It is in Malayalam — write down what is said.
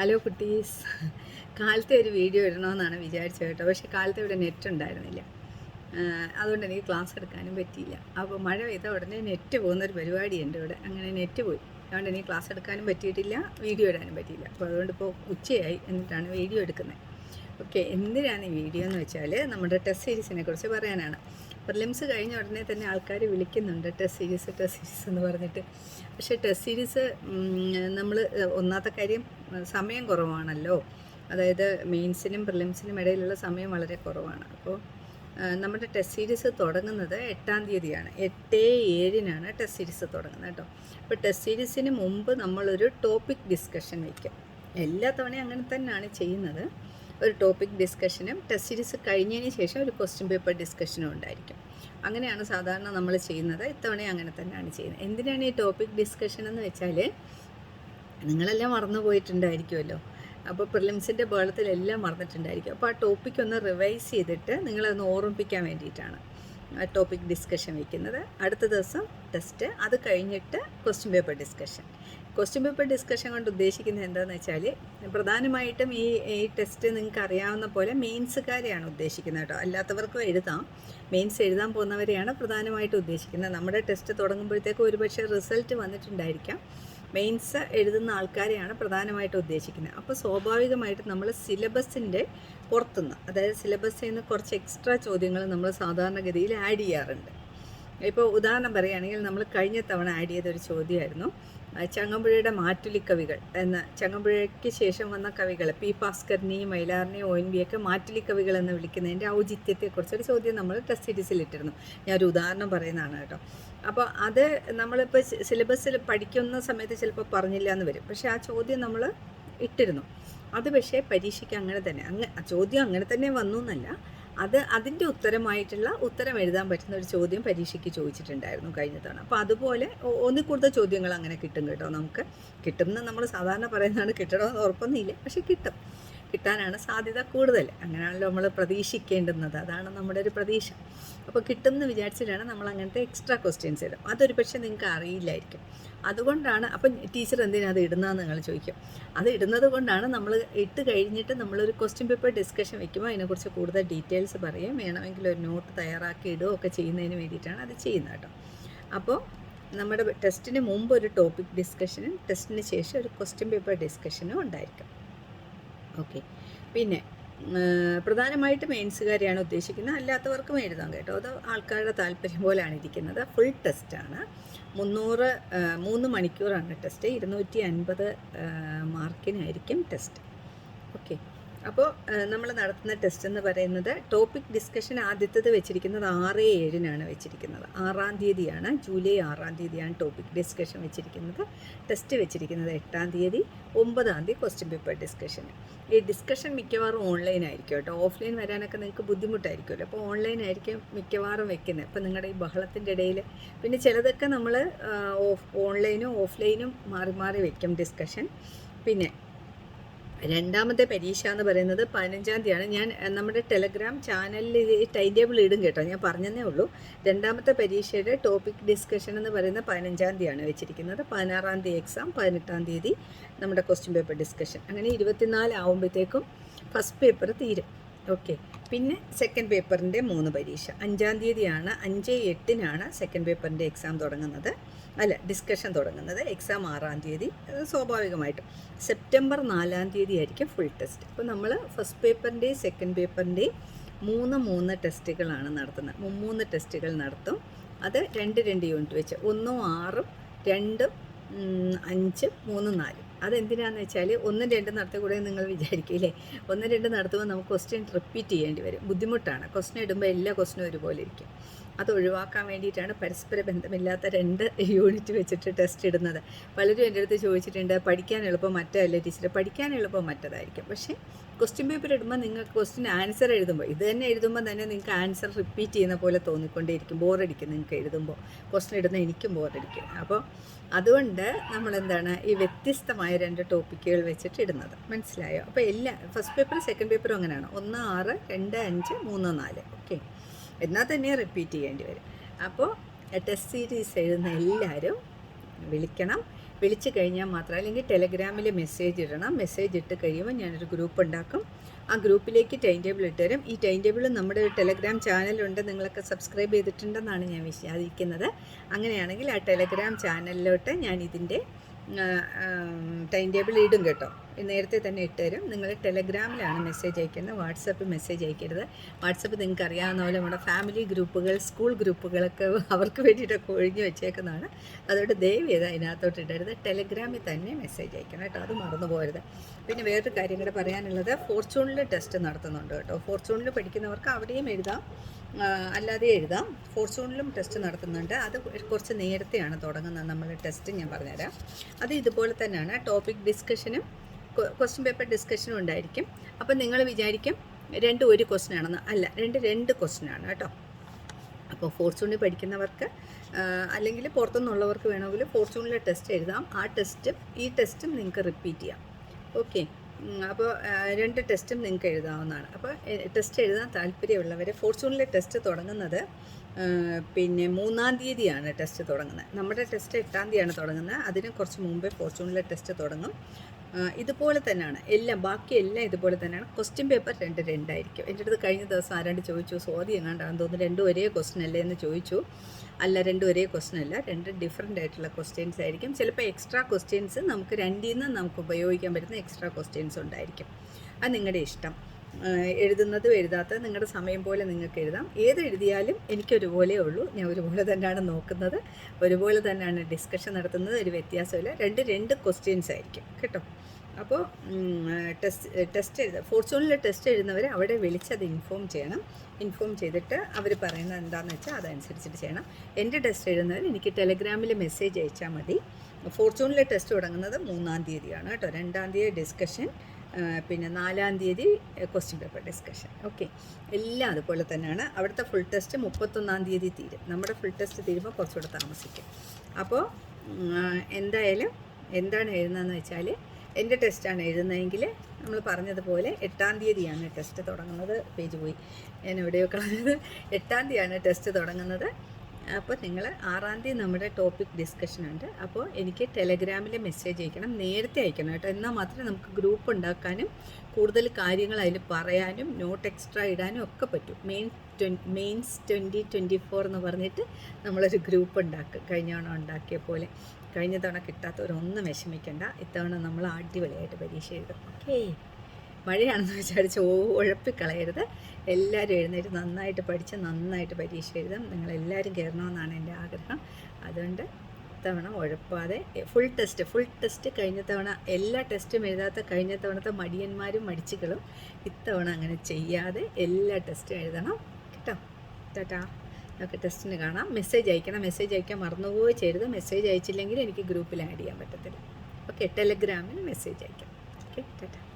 ഹലോ കുട്ടീസ്. കാലത്തെ ഒരു വീഡിയോ ഇടണമെന്നാണ് വിചാരിച്ചത് കേട്ടോ. പക്ഷേ കാലത്തെ ഇവിടെ നെറ്റ് ഉണ്ടായിരുന്നില്ല. അതുകൊണ്ട് എനിക്ക് ക്ലാസ് എടുക്കാനും പറ്റിയില്ല. അപ്പോൾ മഴ പെയ്ത ഉടനെ നെറ്റ് പോകുന്ന ഒരു പരിപാടിയുണ്ട് ഇവിടെ. അങ്ങനെ നെറ്റ് പോയി. അതുകൊണ്ട് എനിക്ക് ക്ലാസ് എടുക്കാനും പറ്റിയിട്ടില്ല വീഡിയോ ഇടാനും പറ്റിയില്ല. അപ്പോൾ അതുകൊണ്ട് ഇപ്പോൾ ഉച്ചയായി എന്നിട്ടാണ് വീഡിയോ എടുക്കുന്നത്. ഓക്കെ എന്തിനാണ് ഈ വീഡിയോ എന്ന് വെച്ചാൽ നമ്മുടെ ടെസ്റ്റ് സീരീസിനെ കുറിച്ച് പറയാനാണ്. പ്രിലിംസ് കഴിഞ്ഞ ഉടനെ തന്നെ ആൾക്കാർ വിളിക്കുന്നുണ്ട് ടെസ്റ്റ് സീരീസ് ടെസ്റ്റ് സീരീസ് എന്ന് പറഞ്ഞിട്ട്. പക്ഷേ ടെസ്റ്റ് സീരീസ് നമ്മൾ ഒന്നാമത്തെ കാര്യം സമയം കുറവാണല്ലോ. അതായത് മെയിൻസിനും പ്രിലിംസിനും ഇടയിലുള്ള സമയം വളരെ കുറവാണ്. അപ്പോൾ നമ്മുടെ ടെസ്റ്റ് സീരീസ് തുടങ്ങുന്നത് എട്ടാം തീയതിയാണ്. എട്ട് ഏഴിനാണ് ടെസ്റ്റ് സീരീസ് തുടങ്ങുന്നത് കേട്ടോ. അപ്പോൾ ടെസ്റ്റ് സീരീസിന് മുമ്പ് നമ്മളൊരു ടോപ്പിക് ഡിസ്കഷൻ വയ്ക്കും എല്ലാ തവണയും അങ്ങനെ തന്നെയാണ് ചെയ്യുന്നത്. ഒരു ടോപ്പിക് ഡിസ്കഷനും ടെസ്റ്റ് സീരീസ് കഴിഞ്ഞതിന് ശേഷം ഒരു ക്വസ്റ്റ്യൻ പേപ്പർ ഡിസ്കഷനും ഉണ്ടായിരിക്കും. അങ്ങനെയാണ് സാധാരണ നമ്മൾ ചെയ്യുന്നത്. ഇത്തവണ അങ്ങനെ തന്നെയാണ് ചെയ്യുന്നത്. എന്തിനാണ് ഈ ടോപ്പിക് ഡിസ്കഷൻ എന്ന് വെച്ചാൽ നിങ്ങളെല്ലാം മറന്നു പോയിട്ടുണ്ടായിരിക്കുമല്ലോ അപ്പോൾ പ്രിലിംസിന്റെ ബേളത്തിലെല്ലാം മറന്നിട്ടുണ്ടായിരിക്കും. അപ്പോൾ ആ ടോപ്പിക് ഒന്ന് റിവൈസ് ചെയ്തിട്ട് നിങ്ങളതൊന്ന് ഓർമ്മിപ്പിക്കാൻ വേണ്ടിയിട്ടാണ് ടോപ്പിക് ഡിസ്കഷൻ വയ്ക്കുന്നത് അടുത്ത ദിവസം ടെസ്റ്റ് അത് കഴിഞ്ഞിട്ട് question paper discussion question paper discussion കൊണ്ട് ഉദ്ദേശിക്കുന്നത് എന്താണെന്ന് വെച്ചാൽ പ്രധാനമായിട്ടും ഈ ഈ ടെസ്റ്റ് നിങ്ങൾക്ക് അറിയാവുന്ന പോലെ മെയിൻസുകാരെയാണ് ഉദ്ദേശിക്കുന്നത് കേട്ടോ. അല്ലാത്തവർക്കും എഴുതാം. മെയിൻസ് എഴുതാൻ പോകുന്നവരെയാണ് പ്രധാനമായിട്ടും ഉദ്ദേശിക്കുന്നത്. നമ്മുടെ ടെസ്റ്റ് തുടങ്ങുമ്പോഴത്തേക്കും ഒരുപക്ഷെ റിസൾട്ട് വന്നിട്ടുണ്ടായിരിക്കാം. മെയിൻസ് എഴുതുന്ന ആൾക്കാരെയാണ് പ്രധാനമായിട്ട് ഉദ്ദേശിക്കുന്നത്. അപ്പോൾ സ്വാഭാവികമായിട്ട് നമ്മൾ സിലബസിന്റെ പുറത്തുനിന്ന് അതായത് സിലബസിൽ നിന്ന് കുറച്ച് എക്സ്ട്രാ ചോദ്യങ്ങൾ നമ്മൾ സാധാരണഗതിയിൽ ആഡ് ചെയ്യാറുണ്ട്. ഇപ്പോൾ ഉദാഹരണം പറയുകയാണെങ്കിൽ നമ്മൾ കഴിഞ്ഞ തവണ ആഡ് ചെയ്തൊരു ചോദ്യമായിരുന്നു. ആ, മാറ്റുലി കവികൾ എന്ന ചങ്ങമ്പുഴയ്ക്ക് ശേഷം വന്ന കവികൾ പി. ഭാസ്കരനെയും മൈലാറിനെയും ഒ എൻ ബിയൊക്കെ മാറ്റുലിക്കവികൾ എന്ന് വിളിക്കുന്നതിന്റെ ഔചിത്യത്തെക്കുറിച്ചൊരു ചോദ്യം നമ്മൾ ടെസ്റ്റ് ഞാൻ ഒരു ഉദാഹരണം പറയുന്നതാണ് കേട്ടോ. അപ്പോൾ അത് നമ്മളിപ്പോൾ സിലബസിൽ പഠിക്കുന്ന സമയത്ത് ചിലപ്പോൾ പറഞ്ഞില്ല എന്ന് വരും. പക്ഷേ ആ ചോദ്യം നമ്മൾ ഇട്ടിരുന്നു. അത് പക്ഷേ പരീക്ഷയ്ക്ക് അങ്ങനെ തന്നെ അങ്ങ് ചോദ്യം അങ്ങനെ തന്നെ വന്നു എന്നല്ല. അത് അതിന്റെ ഉത്തരമായിട്ടുള്ള ഉത്തരം എഴുതാൻ പറ്റുന്ന ഒരു ചോദ്യം പരീക്ഷയ്ക്ക് ചോദിച്ചിട്ടുണ്ടായിരുന്നു കഴിഞ്ഞ തവണ. അപ്പോൾ അതുപോലെ ഒന്നിൽ കൂടുതൽ ചോദ്യങ്ങൾ അങ്ങനെ കിട്ടും കേട്ടോ നമുക്ക്. കിട്ടുമെന്ന് നമ്മൾ സാധാരണ പറയുന്നതാണ്. കിട്ടണമെന്ന് ഉറപ്പൊന്നുമില്ല പക്ഷെ കിട്ടും. കിട്ടാനാണ് സാധ്യത കൂടുതൽ. അങ്ങനെയാണല്ലോ നമ്മൾ പ്രതീക്ഷിക്കേണ്ടുന്നത്. അതാണ് നമ്മുടെ ഒരു പ്രതീക്ഷ. അപ്പോൾ കിട്ടുമെന്ന് വിചാരിച്ചിട്ടാണ് നമ്മൾ അങ്ങനത്തെ എക്സ്ട്രാ ക്വസ്റ്റ്യൻസ് ഇടും അതൊരു പക്ഷേ നിങ്ങൾക്ക് അറിയില്ലായിരിക്കും. അതുകൊണ്ടാണ് അപ്പം ടീച്ചർ എന്തിനാണ് അത് ഇടുന്നതെന്ന് നിങ്ങൾ ചോദിക്കും. അത് ഇടുന്നത് കൊണ്ടാണ് നമ്മൾ ഇട്ട് കഴിഞ്ഞിട്ട് നമ്മളൊരു ക്വസ്റ്റ്യൻ പേപ്പർ ഡിസ്കഷൻ വയ്ക്കുമ്പോൾ അതിനെക്കുറിച്ച് കൂടുതൽ ഡീറ്റെയിൽസ് പറയും. വേണമെങ്കിൽ ഒരു നോട്ട് തയ്യാറാക്കി ഇടുകയോ ഒക്കെ ചെയ്യുന്നതിന് വേണ്ടിയിട്ടാണ് അത് ചെയ്യുന്നത് കേട്ടോ. അപ്പോൾ നമ്മുടെ ടെസ്റ്റിന് മുമ്പ് ഒരു ടോപ്പിക് ഡിസ്കഷനും ടെസ്റ്റിന് ശേഷം ഒരു ക്വസ്റ്റ്യൻ പേപ്പർ ഡിസ്കഷനും ഉണ്ടായിരിക്കും. ഓക്കെ. പിന്നെ പ്രധാനമായിട്ട് മെയിൻസുകാരെയാണ് ഉദ്ദേശിക്കുന്നത്. അല്ലാത്തവർക്കും എഴുതാം കേട്ടോ. അത് ആൾക്കാരുടെ താല്പര്യം പോലെയാണ് ഇരിക്കുന്നത്. ഫുൾ ടെസ്റ്റാണ്. മുന്നൂറ് മൂന്ന് മണിക്കൂറാണ് ടെസ്റ്റ്. ഇരുന്നൂറ്റി അൻപത് മാർക്കിനായിരിക്കും ടെസ്റ്റ്. ഓക്കെ. അപ്പോൾ നമ്മൾ നടത്തുന്ന ടെസ്റ്റ് എന്ന് പറയുന്നത് ടോപ്പിക് ഡിസ്കഷൻ ആദ്യത്തത് വെച്ചിരിക്കുന്നത് ആറ് ഏഴിനാണ് വെച്ചിരിക്കുന്നത്. ആറാം തീയതിയാണ് ജൂലൈ ആറാം തീയതിയാണ് ടോപ്പിക് ഡിസ്കഷൻ വെച്ചിരിക്കുന്നത്. ടെസ്റ്റ് വെച്ചിരിക്കുന്നത് എട്ടാം തീയതി ഒമ്പതാം തീയതി ക്വസ്റ്റ്യൻ പേപ്പർ ഡിസ്കഷൻ ഈ ഡിസ്കഷൻ മിക്കവാറും ഓൺലൈൻ ആയിരിക്കും കേട്ടോ. ഓഫ്ലൈൻ വരാനൊക്കെ നിങ്ങൾക്ക് ബുദ്ധിമുട്ടായിരിക്കുമല്ലോ. അപ്പോൾ ഓൺലൈൻ ആയിരിക്കും മിക്കവാറും വെക്കുന്നത്. അപ്പോൾ നിങ്ങളുടെ ഈ ബഹളത്തിന്റെ ഇടയിൽ പിന്നെ ചിലതൊക്കെ നമ്മൾ ഓഫ് ഓൺലൈനും ഓഫ്ലൈനും മാറി മാറി വെക്കും ഡിസ്കഷൻ പിന്നെ രണ്ടാമത്തെ പരീക്ഷ എന്ന് പറയുന്നത് പതിനഞ്ചാം തീയതിയാണ് ഞാൻ നമ്മുടെ ടെലഗ്രാം ചാനലിൽ ഈ ടൈം ടേബിൾ ഇടും കേട്ടോ. ഞാൻ പറഞ്ഞതേ ഉള്ളൂ. രണ്ടാമത്തെ പരീക്ഷയുടെ ടോപ്പിക് ഡിസ്കഷൻ എന്ന് പറയുന്നത് പതിനഞ്ചാം തീയതിയാണ് വെച്ചിരിക്കുന്നത്. പതിനാറാം തീയതി എക്സാം പതിനെട്ടാം തീയതി നമ്മുടെ ക്വസ്റ്റ്യൻ പേപ്പർ ഡിസ്കഷൻ. അങ്ങനെ ഇരുപത്തിനാല് ആകുമ്പോഴത്തേക്കും ഫസ്റ്റ് പേപ്പർ തീരും. ഓക്കെ പിന്നെ സെക്കൻഡ് പേപ്പറിന്റെ മൂന്ന് പരീക്ഷ. അഞ്ചാം തീയതിയാണ് അഞ്ച് എട്ടിനാണ് സെക്കൻഡ് പേപ്പറിന്റെ എക്സാം തുടങ്ങുന്നത്. അല്ല ഡിസ്കഷൻ തുടങ്ങുന്നത്. എക്സാം ആറാം തീയതി സ്വാഭാവികമായിട്ടും. സെപ്റ്റംബർ നാലാം തീയതി ആയിരിക്കും ഫുൾ ടെസ്റ്റ് അപ്പോൾ നമ്മൾ ഫസ്റ്റ് പേപ്പറിന്റെയും സെക്കൻഡ് പേപ്പറിന്റെയും മൂന്ന് മൂന്ന് ടെസ്റ്റുകളാണ് നടത്തുന്നത്. മൂന്ന് ടെസ്റ്റുകൾ നടത്തും. അത് രണ്ട് രണ്ട് യൂണിറ്റ് വെച്ച്. ഒന്നും ആറും രണ്ടും അഞ്ചും മൂന്നും നാലും. അതെന്തിനാന്ന് വെച്ചാൽ ഒന്നും രണ്ടും നടത്തി കൂടെ നിങ്ങൾ വിചാരിക്കില്ലേ ഒന്ന് രണ്ട് നടത്തുമ്പോൾ നമുക്ക് ക്വസ്റ്റ്യൻ റിപ്പീറ്റ് ചെയ്യേണ്ടി വരും. ബുദ്ധിമുട്ടാണ്. ക്വസ്റ്റ്യൻ ഇടുമ്പോൾ എല്ലാ ക്വസ്റ്റ്യനും ഒരുപോലെ ഇരിക്കും. അത് ഒഴിവാക്കാൻ വേണ്ടിയിട്ടാണ് പരസ്പര ബന്ധമില്ലാത്ത രണ്ട് യൂണിറ്റ് വെച്ചിട്ട് ടെസ്റ്റ് ഇടുന്നത്. പലരും എന്റെ അടുത്ത് ചോദിച്ചിട്ടുണ്ട് പഠിക്കാൻ എളുപ്പം മറ്റല്ല ടീച്ചർ പഠിക്കാൻ എളുപ്പം മറ്റതായിരിക്കും. പക്ഷേ ക്വസ്റ്റ്യൻ പേപ്പർ ഇടുമ്പോൾ നിങ്ങൾക്ക് ക്വസ്റ്റ്യൻ ആൻസർ എഴുതുമ്പോൾ ഇത് തന്നെ എഴുതുമ്പോൾ തന്നെ നിങ്ങൾക്ക് ആൻസർ റിപ്പീറ്റ് ചെയ്യുന്ന പോലെ തോന്നിക്കൊണ്ടേയിരിക്കും. ബോറടിക്കും നിങ്ങൾക്ക് എഴുതുമ്പോൾ ക്വസ്റ്റ്യൻ ഇടുന്ന എനിക്കും ബോറടിക്കും. അപ്പോൾ അതുകൊണ്ട് നമ്മൾ എന്താണ് ഈ വ്യത്യസ്തമായ രണ്ട് ടോപ്പിക്കുകൾ വെച്ചിട്ട് ഇടുന്നത്. മനസ്സിലായോ? അപ്പോൾ എല്ലാ ഫസ്റ്റ് പേപ്പറും സെക്കൻഡ് പേപ്പറും അങ്ങനെയാണ്. ഒന്ന് ആറ് രണ്ട് അഞ്ച് മൂന്ന് നാല്. എന്നാൽ തന്നെ റിപ്പീറ്റ് ചെയ്യേണ്ടി വരും. അപ്പോൾ ടെസ്റ്റ് സീരീസ് എഴുതുന്ന എല്ലാവരും വിളിക്കണം. വിളിച്ചു കഴിഞ്ഞാൽ മാത്രം അല്ലെങ്കിൽ ടെലഗ്രാമിൽ മെസ്സേജ് ഇടണം. മെസ്സേജ് ഇട്ട് കഴിയുമ്പോൾ ഞാനൊരു ഗ്രൂപ്പ് ഉണ്ടാക്കും. ആ ഗ്രൂപ്പിലേക്ക് ടൈം ടേബിൾ ഇട്ടുതരും ഈ ടൈം ടേബിൾ നമ്മുടെ ഒരു ടെലഗ്രാം ചാനലുണ്ട് നിങ്ങളൊക്കെ സബ്സ്ക്രൈബ് ചെയ്തിട്ടുണ്ടെന്നാണ് ഞാൻ വിശ്വസിക്കുന്നത്. അങ്ങനെയാണെങ്കിൽ ആ ടെലഗ്രാം ചാനലിലോട്ട് ഞാൻ ഇതിന്റെ ടൈം ടേബിൾ ഇടും കേട്ടോ. നേരത്തെ തന്നെ ഇട്ടുതരും. നിങ്ങൾ ടെലഗ്രാമിലാണ് മെസ്സേജ് അയക്കുന്നത്. വാട്സപ്പ് മെസ്സേജ് അയക്കരുത്. വാട്സപ്പ് നിങ്ങൾക്ക് അറിയാവുന്ന പോലെ നമ്മുടെ ഫാമിലി ഗ്രൂപ്പുകൾ സ്കൂൾ ഗ്രൂപ്പുകളൊക്കെ അവർക്ക് വേണ്ടിയിട്ടൊക്കെ ഒഴിഞ്ഞു വെച്ചേക്കുന്നതാണ്. അതുകൊണ്ട് ദയവ് ചെയ്ത് അതിനകത്തോട്ട് ഇടരുത്. ടെലഗ്രാമിൽ തന്നെ മെസ്സേജ് അയക്കണം കേട്ടോ. അത് മറന്നു പോരുത് പിന്നെ വേറൊരു കാര്യം കൂടെ പറയാനുള്ളത്. ഫോർച്യൂണിൽ ടെസ്റ്റ് നടത്തുന്നുണ്ട് കേട്ടോ. ഫോർച്യൂണിൽ പഠിക്കുന്നവർക്ക് അവിടെയും എഴുതാം. അല്ലാതെ എഴുതാം. ഫോർച്യൂണിലും ടെസ്റ്റ് നടത്തുന്നുണ്ട്. അത് കുറച്ച് നേരത്തെയാണ് തുടങ്ങുന്നത്. നമ്മൾ ടെസ്റ്റ് ഞാൻ പറഞ്ഞുതരാം. അത് ഇതുപോലെ തന്നെയാണ്. ടോപ്പിക് ഡിസ്കഷനും ക്വസ്റ്റ്യൻ പേപ്പർ ഡിസ്കഷനും ഉണ്ടായിരിക്കും. അപ്പം നിങ്ങൾ വിചാരിക്കും രണ്ട് ഒരു ക്വസ്റ്റ്യൻ ആണെന്ന്. അല്ല രണ്ട് രണ്ട് ക്വസ്റ്റ്യൻ ആണ് കേട്ടോ. അപ്പോൾ ഫോർച്യൂണിൽ പഠിക്കുന്നവർക്ക് അല്ലെങ്കിൽ പുറത്തുനിന്നുള്ളവർക്ക് വേണമെങ്കിൽ ഫോർച്യൂണിലെ ടെസ്റ്റ് എഴുതാം. ആ ടെസ്റ്റും ഈ ടെസ്റ്റും നിങ്ങൾക്ക് റിപ്പീറ്റ് ചെയ്യാം. ഓക്കെ അപ്പോൾ രണ്ട് ടെസ്റ്റും നിങ്ങൾക്ക് എഴുതാവുന്നതാണ്. അപ്പോൾ ടെസ്റ്റ് എഴുതാൻ താല്പര്യമുള്ളവർ ഫോർച്യൂണിലെ ടെസ്റ്റ് തുടങ്ങുന്നത് പിന്നെ മൂന്നാം തീയതിയാണ് ടെസ്റ്റ് തുടങ്ങുന്നത്. നമ്മുടെ ടെസ്റ്റ് എട്ടാം തീയതിയാണ് തുടങ്ങുന്നത്. അതിന് കുറച്ച് മുമ്പേ ഫോർച്യൂണിലെ ടെസ്റ്റ് തുടങ്ങും. ഇതുപോലെ തന്നെയാണ്. എല്ലാം ബാക്കി എല്ലാം ഇതുപോലെ തന്നെയാണ്. ക്വസ്റ്റ്യൻ പേപ്പർ രണ്ട് രണ്ടായിരിക്കും. എന്റെ അടുത്ത് കഴിഞ്ഞ ദിവസം ആരാണ്ട് ചോദിച്ചു സ്വാതി എങ്ങാണ്ടാന്ന് തോന്നുന്നു? രണ്ടും ഒരേ ക്വസ്റ്റ്യൻ അല്ലേ? എന്ന് ചോദിച്ചു. അല്ല രണ്ടും ഒരേ ക്വസ്റ്റ്യൻ അല്ല. രണ്ട് ഡിഫറെന്റ് ആയിട്ടുള്ള ക്വസ്റ്റ്യൻസ് ആയിരിക്കും. ചിലപ്പോൾ എക്സ്ട്രാ ക്വസ്റ്റ്യൻസ് നമുക്ക് രണ്ടിൽ നിന്ന് നമുക്ക് ഉപയോഗിക്കാൻ പറ്റുന്ന എക്സ്ട്രാ ക്വസ്റ്റ്യൻസ് ഉണ്ടായിരിക്കും. അത് നിങ്ങളുടെ ഇഷ്ടം. എഴുതുന്നതും എഴുതാത്തത് നിങ്ങളുടെ സമയം പോലെ നിങ്ങൾക്ക് എഴുതാം. ഏത് എഴുതിയാലും എനിക്കൊരുപോലെ ഉള്ളൂ. ഞാൻ ഒരുപോലെ തന്നെയാണ് നോക്കുന്നത്. ഒരുപോലെ തന്നെയാണ് ഡിസ്കഷൻ നടത്തുന്നത്. ഒരു വ്യത്യാസമില്ല. രണ്ട് രണ്ട് ക്വസ്റ്റ്യൻസ് ആയിരിക്കും. കേട്ടോ? അപ്പോൾ ടെസ്റ്റ് ടെസ്റ്റ് എഴുതുക ഫോർച്യൂണിലെ ടെസ്റ്റ് എഴുതുന്നവർ അവിടെ വിളിച്ചത് ഇൻഫോം ചെയ്യണം. ഇൻഫോം ചെയ്തിട്ട് അവർ പറയുന്നത് എന്താണെന്ന് വെച്ചാൽ അതനുസരിച്ചിട്ട് ചെയ്യണം. എന്റെ ടെസ്റ്റ് എഴുതുന്നവർ എനിക്ക് ടെലഗ്രാമിൽ മെസ്സേജ് അയച്ചാൽ മതി. ഫോർച്യൂണിലെ ടെസ്റ്റ് തുടങ്ങുന്നത് മൂന്നാം തീയതിയാണ് കേട്ടോ. രണ്ടാം തീയതി ഡിസ്കഷൻ പിന്നെ നാലാം തീയതി ക്വസ്റ്റ്യൻ പേപ്പർ ഡിസ്കഷൻ ഓക്കെ എല്ലാം അതുപോലെ തന്നെയാണ്. അവിടുത്തെ ഫുൾ ടെസ്റ്റ് മുപ്പത്തൊന്നാം തീയതി തീരും. നമ്മുടെ ഫുൾ ടെസ്റ്റ് തീരുമ്പോൾ കുറച്ചുകൂടെ താമസിക്കും. അപ്പോൾ എന്തായാലും എന്താണ് എഴുതുന്നതെന്ന് വെച്ചാൽ എന്റെ ടെസ്റ്റാണ് എഴുതുന്നതെങ്കിൽ നമ്മൾ പറഞ്ഞതുപോലെ എട്ടാം തീയതിയാണ് ടെസ്റ്റ് തുടങ്ങുന്നത്. പേജ് പോയി. ഞാൻ എവിടെയോ കളഞ്ഞത്. എട്ടാം തീയതിയാണ് ടെസ്റ്റ് തുടങ്ങുന്നത്. അപ്പോൾ നിങ്ങൾ ആറാം തീയതി നമ്മുടെ ടോപ്പിക് ഡിസ്കഷൻ ഉണ്ട്. അപ്പോൾ എനിക്ക് ടെലഗ്രാമിൽ മെസ്സേജ് അയക്കണം. നേരത്തെ അയക്കണം കേട്ടോ. എന്നാൽ മാത്രമേ നമുക്ക് ഗ്രൂപ്പ് ഉണ്ടാക്കാനും കൂടുതൽ കാര്യങ്ങൾ അതിൽ പറയാനും നോട്ട് എക്സ്ട്രാ ഇടാനും ഒക്കെ പറ്റും. Main mains twenty twenty four എന്ന് പറഞ്ഞിട്ട് നമ്മളൊരു ഗ്രൂപ്പ് ഉണ്ടാക്കും കഴിഞ്ഞ തവണ ഉണ്ടാക്കിയ പോലെ. കഴിഞ്ഞ തവണ കിട്ടാത്തവരൊന്നും വിഷമിക്കണ്ട. ഇത്തവണ നമ്മൾ അടിപൊളിയായിട്ട് പരീക്ഷ എഴുതും. ഓക്കേ മഴയാണെന്ന് വിചാരിച്ച് ഉഴപ്പിക്കളയരുത്. എല്ലാവരും എഴുന്നേറ്റ് നന്നായിട്ട് പഠിച്ച് നന്നായിട്ട് പരീക്ഷ എഴുതാം. നിങ്ങളെല്ലാവരും കയറണമെന്നാണ് എന്റെ ആഗ്രഹം. അതുകൊണ്ട് തവണ ഉഴപ്പാതെ ഫുൾ ടെസ്റ്റ് ഫുൾ ടെസ്റ്റ് കഴിഞ്ഞ തവണ എല്ലാ ടെസ്റ്റും എഴുതാത്ത കഴിഞ്ഞ തവണത്തെ മടിയന്മാരും മടിച്ചുകളും ഇത്തവണ അങ്ങനെ ചെയ്യാതെ എല്ലാ ടെസ്റ്റും എഴുതണം. കേട്ടോ? ടാറ്റാ. നമുക്ക് ടെസ്റ്റിന് കാണാം. മെസ്സേജ് അയക്കണം. മെസ്സേജ് അയക്കാൻ മറന്നുപോയി ചെയ്യരുത്. മെസ്സേജ് അയച്ചില്ലെങ്കിൽ എനിക്ക് ഗ്രൂപ്പിൽ ആഡ് ചെയ്യാൻ പറ്റത്തില്ല. ഓക്കെ ടെലഗ്രാമിൽ മെസ്സേജ് അയക്കാം. Okay tata.